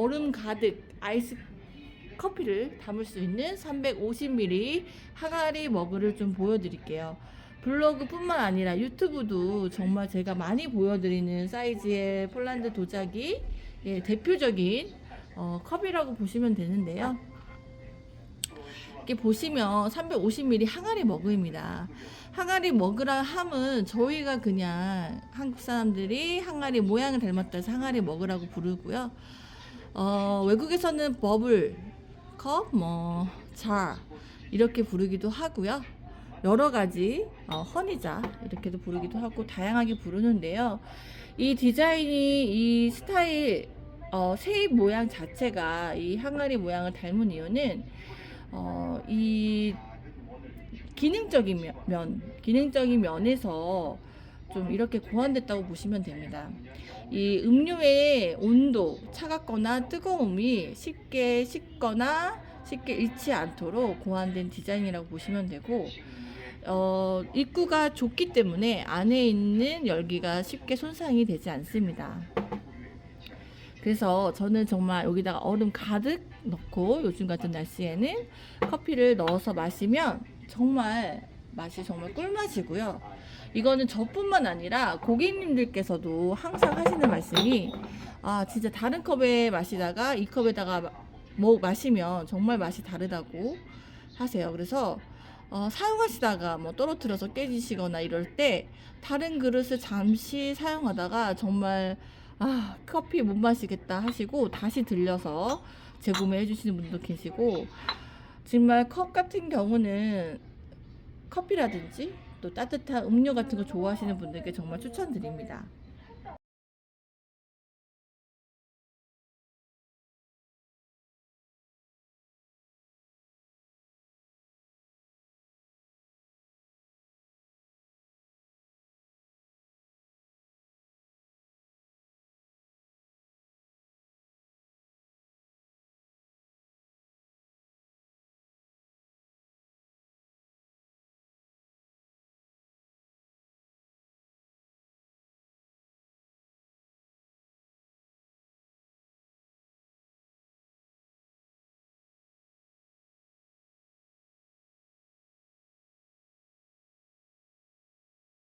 얼음 가득 아이스 커피를 담을 수 있는 350ml 항아리 머그를 좀 보여드릴게요. 블로그뿐만 아니라 유튜브도 정말 제가 많이 보여드리는 사이즈의 폴란드 도자기 예, 대표적인 어, 컵이라고 보시면 되는데요. 이렇게 보시면 350ml 항아리 머그입니다. 항아리 머그라 함은 저희가 그냥 한국 사람들이 항아리 모양을 닮았다 해서 항아리 머그라고 부르고요. 어, 외국에서는 버블 컵, 뭐, 자 이렇게 부르기도 하고요. 여러 가지 어, 허니자 이렇게도 부르기도 하고 다양하게 부르는데요. 이 디자인이 이 스타일 어, 세입 모양 자체가 이 항아리 모양을 닮은 이유는 어, 이 기능적인 면, 면, 기능적인 면에서 좀 이렇게 고안됐다고 보시면 됩니다. 이 음료의 온도, 차갑거나 뜨거움이 쉽게 식거나 쉽게 잃지 않도록 고안된 디자인이라고 보시면 되고, 어, 입구가 좁기 때문에 안에 있는 열기가 쉽게 손상이 되지 않습니다. 그래서 저는 정말 여기다가 얼음 가득 넣고 요즘 같은 날씨에는 커피를 넣어서 마시면 정말 맛이 정말 꿀맛이고요. 이거는 저뿐만 아니라 고객님들께서도 항상 하시는 말씀이 아 진짜 다른 컵에 마시다가 이 컵에다가 마- 뭐 마시면 정말 맛이 다르다고 하세요. 그래서 어, 사용하시다가 뭐 떨어뜨려서 깨지시거나 이럴 때 다른 그릇을 잠시 사용하다가 정말 아 커피 못 마시겠다 하시고 다시 들려서 재구매해 주시는 분도 계시고 정말 컵 같은 경우는 커피라든지 또 따뜻한 음료 같은 거 좋아하시는 분들께 정말 추천드립니다.